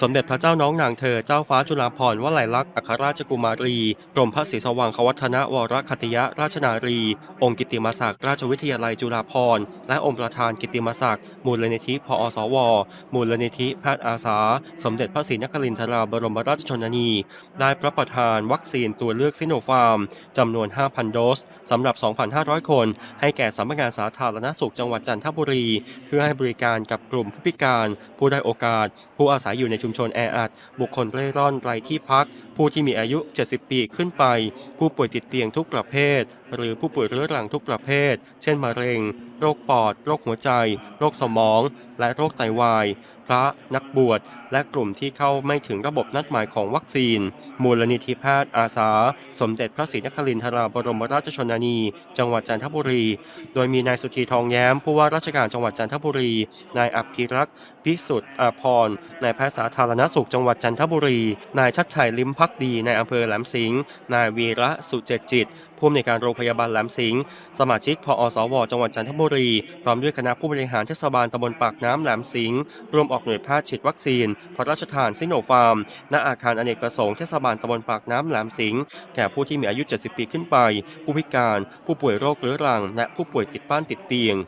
สมเด็จพระเจ้าน้องนางเธอเจ้าฟ้าจุฬาภรณ์วลัยลักษณ์อัครราชกุมารีกรมพระศรีสว่างควัฒนวรคติยราชนารี องค์กิติมศักดิ์ราชวิทยาลัยจุฬาภรณ์และองค์ประธานกิติมศักดิ์มูลนิธิพอสว มูลนิธิแพทย์อาสา สมเด็จพระศรีนครินทราบรมราชชนนี ได้พระประทานวัคซีนตัวเลือกซิโนฟาร์มจำนวน 5,000 โดสสำหรับ 2,500 คน ให้แก่สำนักงานสาธารณสุขจังหวัดจันทบุรี เพื่อให้บริการกับกลุ่มผู้พิการ ผู้ได้โอกาส ผู้อาศัยอยู่ในชุมชนแออัด บุคคลเร่ร่อนไร้ที่พัก ผู้ที่มีอายุ 70 ปีขึ้นไป ผู้ป่วยติดเตียงทุกประเภท หรือผู้ป่วยเรื้อรังทุกประเภท เช่นมะเร็ง โรคปอด โรคหัวใจ โรคสมอง และโรคไตวาย พระนักบวช และกลุ่มที่เข้าไม่ถึงระบบนัดหมายของวัคซีน มูลนิธิแพทย์อาสา สมเด็จพระศรีนครินทราบรมราชชนนี จังหวัดจันทบุรี โดยมีนายสุธีทองแย้ม ผู้ว่าราชการจังหวัดจันทบุรี นายอภิรักษ์พิสุทธิ์อาพรนายแพทย์สาธารณสุขจังหวัดจันทบุรี นายชัดชัยลิมพักดีในายอำเภอแหลมสิงห์นายวีระสุเจจิตผู้อำนวยการโรงพยาบาลแหลมสิงห์สมาชิกพอสว จังหวัดจันทบุรี พร้อมด้วยคณะผู้บริหารเทศบาลตำบลปากน้ำแหลมสิงห์ร่วมออกหน่วยแพทย์ฉีดวัคซีน พระราชทานซิโนฟาร์ม ณ อาคารอเนกประสงค์เทศบาลตำบลปากน้ำแหลมสิงห์แก่ผู้ที่มีอายุ 70 ปีขึ้นไป ผู้พิการ ผู้ป่วยโรคเรื้อรัง และผู้ป่วยติดบ้านติดเตียง